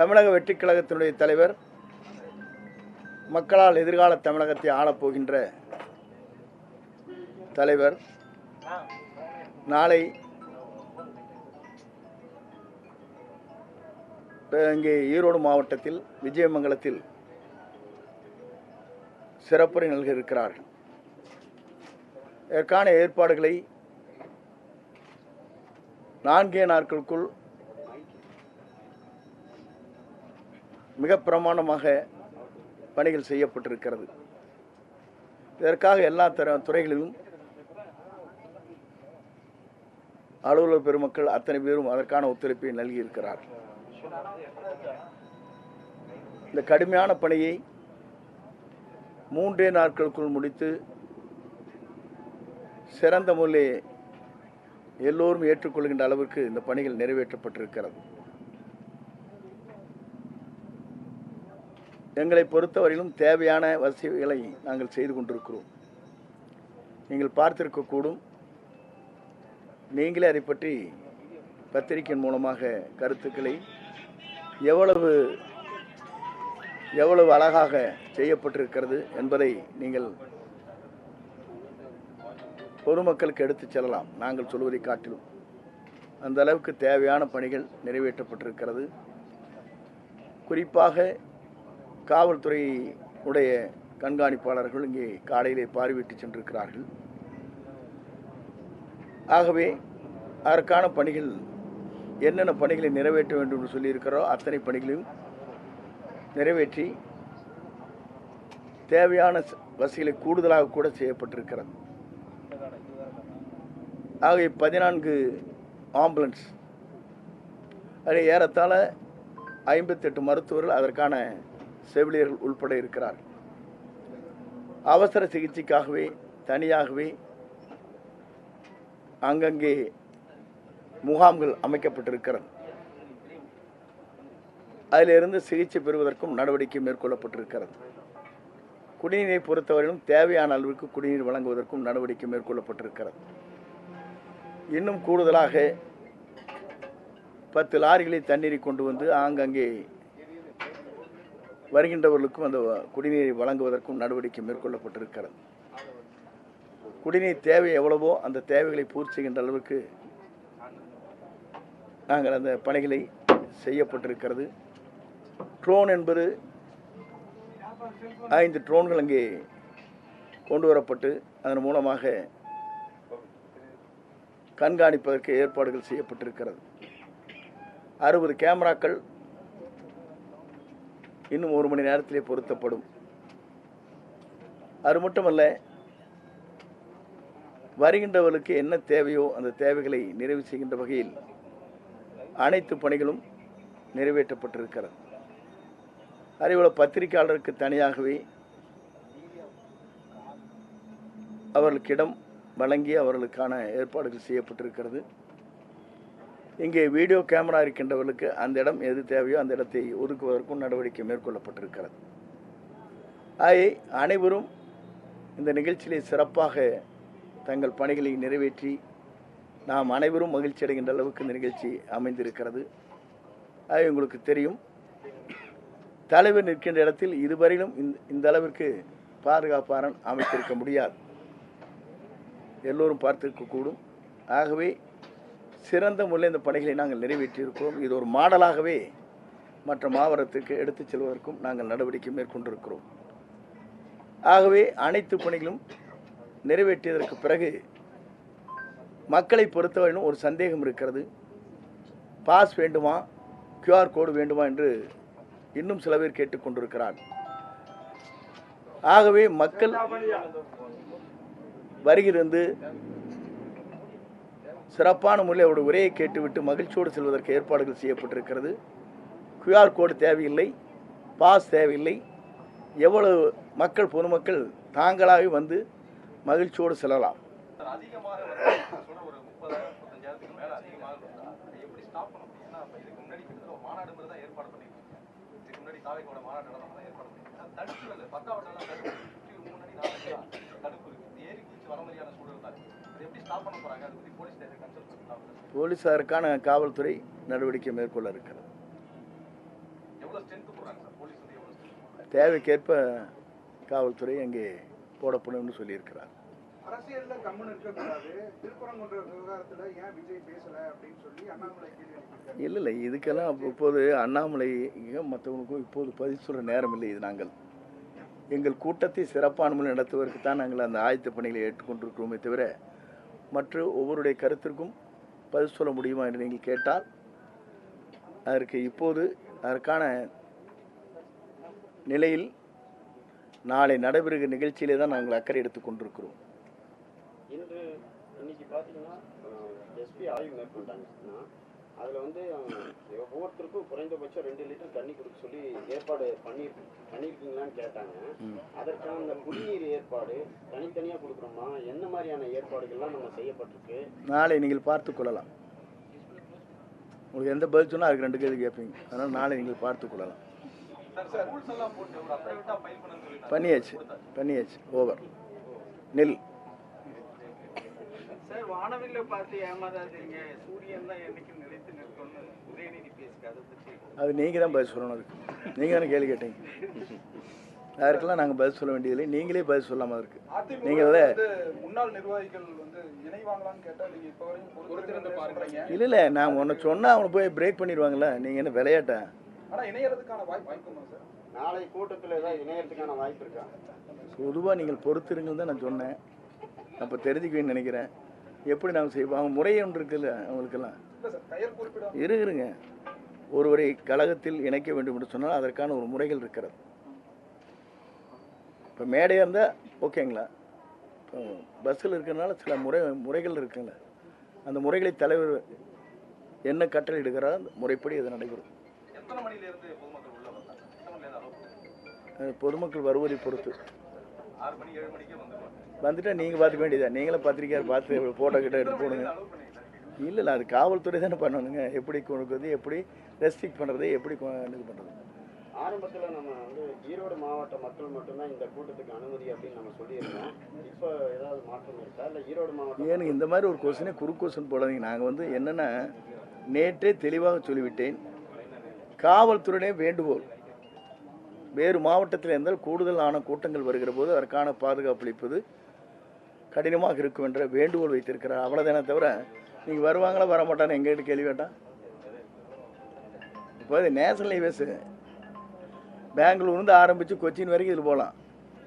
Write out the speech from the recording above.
தமிழக வெற்றிக் கழகத்தினுடைய தலைவர் மக்களால் எதிர்கால தமிழகத்தை ஆளப்போகின்ற தலைவர் நாளை இங்கே ஈரோடு மாவட்டத்தில் விஜயமங்கலத்தில் சிறப்புரை நல்க இருக்கிறார்கள் இதற்கான ஏற்பாடுகளை நான்கே நாட்களுக்குள் மிக பிரமாணமாக பணிகள் செய்யப்பட்டிருக்கிறது. இதற்காக எல்லா தர துறைகளிலும் அலுவலர் பெருமக்கள் அத்தனை பேரும் அதற்கான ஒத்துழைப்பை நல்கியிருக்கிறார் இந்த கடுமையான பணியை மூன்றே நாட்களுக்குள் முடித்து சிறந்த முறையில் எல்லோரும் ஏற்றுக்கொள்கின்ற அளவிற்கு இந்த பணிகள் நிறைவேற்றப்பட்டிருக்கிறது. எங்களை பொறுத்தவரையிலும் தேவையான வசதிகளை நாங்கள் செய்து கொண்டிருக்கிறோம். நீங்கள் பார்த்திருக்கக்கூடும் நீங்களே அதை பற்றி பத்திரிகையின் மூலமாக கருத்துக்களை எவ்வளவு எவ்வளவு அழகாக செய்யப்பட்டிருக்கிறது என்பதை நீங்கள் பொதுமக்களுக்கு எடுத்துச் செல்லலாம். நாங்கள் சொல்வதை காட்டிலும். அந்த அளவுக்கு தேவையான பணிகள் நிறைவேற்றப்பட்டிருக்கிறது. குறிப்பாக காவல்துறை உடைய கண்காணிப்பாளர்கள் இங்கே காலையிலே பார்வையிட்டு சென்றிருக்கிறார்கள். ஆகவே அதற்கான பணிகள் என்னென்ன பணிகளை நிறைவேற்ற வேண்டும் என்று சொல்லியிருக்கிறோ அத்தனை பணிகளையும் நிறைவேற்றி தேவையான வசதிகளை கூடுதலாக கூட செய்யப்பட்டிருக்கிறது. ஆகவே பதினான்கு ஆம்புலன்ஸ் அதில் ஏறத்தாழ ஐம்பத்தெட்டு மருத்துவர்கள் அதற்கான செவிலியர்கள் உள்பட இருக்கிறார்கள் அவசர சிகிச்சைக்காகவே தனியாகவே அங்கங்கே முகாம்கள் அமைக்கப்பட்டிருக்கிறது. அதிலிருந்து சிகிச்சை பெறுவதற்கும் நடவடிக்கை மேற்கொள்ளப்பட்டிருக்கிறது. குடிநீரை பொறுத்தவரையிலும் தேவையான அளவிற்கு குடிநீர் வழங்குவதற்கும் நடவடிக்கை மேற்கொள்ளப்பட்டிருக்கிறது. இன்னும் கூடுதலாக பத்து லாரிகளை தண்ணீரை கொண்டு வந்து ஆங்கங்கே வருகின்றவர்களுக்கும் அந்த குடிநீரை வழங்குவதற்கும் நடவடிக்கை மேற்கொள்ளப்பட்டிருக்கிறது. குடிநீர் தேவை எவ்வளவோ அந்த தேவைகளை பூர்த்தி செய்கின்ற அளவுக்கு நாங்கள் அந்த பணிகளை செய்யப்பட்டிருக்கிறது. ட்ரோன் என்பது ஐந்து ட்ரோன்கள் அங்கே கொண்டு வரப்பட்டு அதன் மூலமாக கண்காணிப்பதற்கு ஏற்பாடுகள் செய்யப்பட்டிருக்கிறது. அறுபது கேமராக்கள் இன்னும் ஒரு மணி நேரத்திலே பொருத்தப்படும். அது மட்டுமல்ல வருகின்றவர்களுக்கு என்ன தேவையோ அந்த தேவைகளை நிறைவு செய்கின்ற வகையில் அனைத்து பணிகளும் நிறைவேற்றப்பட்டிருக்கிறது. அதேபோல் பத்திரிகையாளருக்கு தனியாகவே அவர்களுக்கு இடம் வழங்கி அவர்களுக்கான ஏற்பாடுகள் செய்யப்பட்டிருக்கிறது. இங்கே வீடியோ கேமரா இருக்கின்றவர்களுக்கு அந்த இடம் எது தேவையோ அந்த இடத்தை ஒதுக்குவதற்கும் நடவடிக்கை மேற்கொள்ளப்பட்டிருக்கிறது. ஆகவே அனைவரும் இந்த நிகழ்ச்சியிலே சிறப்பாக தங்கள் பணிகளை நிறைவேற்றி நாம் அனைவரும் மகிழ்ச்சி அடைகின்ற அளவுக்கு இந்த நிகழ்ச்சி அமைந்திருக்கிறது. ஆகவே உங்களுக்கு தெரியும் தலைவர் நிற்கின்ற இடத்தில் இதுவரையிலும் இந்த அளவிற்கு பாதுகாப்பாரன் அமைத்திருக்க முடியாது. எல்லோரும் பார்த்திருக்கக்கூடும். ஆகவே சிறந்த முறையில் இந்த பணிகளை நாங்கள் நிறைவேற்றியிருக்கிறோம். இது ஒரு மாடலாகவே மற்ற மாவட்டத்துக்கு எடுத்துச் செல்வதற்கும் நாங்கள் நடவடிக்கை மேற்கொண்டிருக்கிறோம். ஆகவே அனைத்து பணிகளும் நிறைவேற்றியதற்கு பிறகு மக்களை பொறுத்தவரையிலும் ஒரு சந்தேகம் இருக்கிறது. பாஸ் வேண்டுமா? கியூஆர் கோடு வேண்டுமா என்று இன்னும் சில பேர் கேட்டுக்கொண்டிருக்கிறார் ஆகவே மக்கள் வருகிறது சிறப்பான முறையில் அவருடைய உரையை கேட்டுவிட்டு மகிழ்ச்சியோடு செல்வதற்கு ஏற்பாடுகள் செய்யப்பட்டிருக்கிறது கியூஆர் கோடு தேவையில்லை பாஸ் தேவையில்லை எவ்வளவு மக்கள் பொதுமக்கள் தாங்களாகவே வந்து மகிழ்ச்சியோடு செல்லலாம் ஏற்பாடு முன்னாடி தடுப்பு தடுப்பு முன்னாடி தடுப்பு ஏறி வர மாதிரியான சூழல் தான் போலீஸாருக்கான காவல்துறை நடவடிக்கை மேற்கொள்ள இருக்கிறது? தேவைக்கேற்ப காவல்துறை அங்கே போடப்படும்னு சொல்லியிருக்கிறார். இல்லை இல்லை இதுக்கெல்லாம் அப்ப- இப்போது அண்ணாமலை மற்றவங்களுக்கும் இப்போது பதில் சொல்கிற நேரம் இல்லை. இது நாங்கள் எங்கள் கூட்டத்தை சிறப்பான முறையில் நடத்துவதற்கு தான் நாங்கள் அந்த ஆயத்த பணிகளை ஏற்றுக்கொண்டிருக்கிறோமே தவிர மற்ற ஒவ்வொருடைய கருத்திற்கும் பதில் சொல்ல முடியுமா என்று நீங்கள் கேட்டால் அதற்கு இப்போது அதற்கான நிலையில் நாளை நடைபெறுகிற நிகழ்ச்சியிலே தான் நாங்கள் அக்கறை எடுத்துக் கொண்டிருக்கிறோம். இன்று இன்னைக்கு பார்த்தீங்கன்னா எஸ்பி ஆய்வு மேற்கொண்டாங்கன்னா அதில் வந்து ஒவ்வொருத்தருக்கும் குறைந்தபட்சம் ரெண்டு லிட்டர் தண்ணி கொடுக்க சொல்லி ஏற்பாடு பண்ணி பண்ணியிருக்கீங்களான்னு கேட்டாங்க. அதற்கான அந்த குடிநீர் ஏற்பாடு தனித்தனியாக கொடுக்குறோமா என்ன மாதிரியான ஏற்பாடுகள்லாம் நம்ம செய்யப்பட்டிருக்கு? நாளை நீங்கள் பார்த்து கொள்ளலாம். உங்களுக்கு எந்த பதில் சொன்னால் அதுக்கு ரெண்டு கேள்வி கேட்பீங்க. அதனால் நாளை நீங்கள் பார்த்து கொள்ளலாம். சார் ரூல்ஸ் எல்லாம் போட்டு ஒரு அப்ரைவேட்டா ஃபைல் பண்ணுன்னு சொல்லி பண்ணியாச்சு. பண்ணியாச்சு. ஓவர் நெல் வானவில்ல பார்த்து ஏமாதாதீங்க சூரியன் தான் என்னைக்கு நிலைத்து நிற்கும்னு உதயநிதி பேசுக்கு அதை பற்றி அது நீங்கள் தான் பதில் சொல்லணும் அதுக்கு. நீங்கள் தானே கேள்வி கேட்டீங்க. யாருக்கெல்லாம் நாங்கள் பதில் சொல்ல வேண்டியதில்லை நீங்களே பதில் சொல்லாமல் இருக்கு. நீங்கள் முன்னாள் நிர்வாகிகள் வந்து இணைவாங்களான்னு கேட்டா நீங்க இப்ப வரையும் பொறுத்திருந்து பாருங்க. இல்லை இல்லை. நான் உன்னை சொன்னால் அவனை போய் பிரேக் பண்ணிடுவாங்களே நீங்கள் என்ன விளையாட்டா? ஆனா இணையறதுக்கான வாய்ப்பு இருக்குமா சார் நாளை கூட்டத்தில் ஏதாவது இணையறதுக்கான வாய்ப்பு இருக்கா? பொதுவாக நீங்கள் பொறுத்திருங்கன்னு தான் நான் சொன்னேன். அப்போ தெரிஞ்சுக்குவேன்னு நினைக்கிறேன். எப்படி நாங்கள் செய்வோம்? அவங்க முறை ஒன்று இருக்குல்ல அவங்களுக்கெல்லாம் இருங்க. ஒருவரை கழகத்தில் இணைக்க வேண்டும் என்று சொன்னால் அதற்கான ஒரு முறைகள் இருக்கிறது. இப்போ மேடையாக இருந்தால் ஓகேங்களா? இப்போ பஸ்ஸில் இருக்கிறனால சில முறை முறைகள் இருக்குங்கள அந்த முறைகளை தலைவர் என்ன கட்டளை எடுக்கிறாரோ அந்த முறைப்படி அது நடைபெறும். பொதுமக்கள் வருவதை பொறுத்து. வந்துட்டால் நீங்கள் பார்த்துக்க வேண்டியதா நீங்களும் பத்திரிக்கையார் பார்த்து ஃபோட்டோ கிட்ட எடுத்து போடுங்க. இல்லை இல்லை அது காவல்துறை தானே பண்ணணுங்க எப்படி கொடுக்குறது எப்படி ரெஸ்ட்ரிக்ட் பண்ணுறது எப்படி இது பண்ணுறது ஆரம்பத்தில் நம்ம வந்து ஈரோடு மாவட்ட மக்கள் மட்டும்தான் இந்த கூட்டத்துக்கு அனுமதி அப்படின்னு நம்ம சொல்லியிருந்தோம். இப்போ ஏதாவது மாற்றம் இருக்கா? இல்லை ஈரோடு மாவட்டம் ஏனுங்க இந்த மாதிரி ஒரு கொஸ்டினே குறு கொஸ்டின் போடாதீங்க. நாங்கள் வந்து என்னென்னா நேற்றே தெளிவாக சொல்லிவிட்டேன். காவல்துறையினே வேண்டுகோள். வேறு மாவட்டத்தில் இருந்தால் கூடுதலான கூட்டங்கள் வருகிற போது அதற்கான பாதுகாப்பு அளிப்பது கடினமாக இருக்கும் என்ற வேண்டுகோள் வைத்திருக்கிறார். அவ்வளோதானே தவிர நீங்கள் வருவாங்களா வர மாட்டான்னு எங்ககிட்ட கேள்வி கேட்டான் இப்போ நேஷனல் ஹைவேஸு பெங்களூர்லேருந்து ஆரம்பித்து கொச்சின் வரைக்கும் இதில் போகலாம்.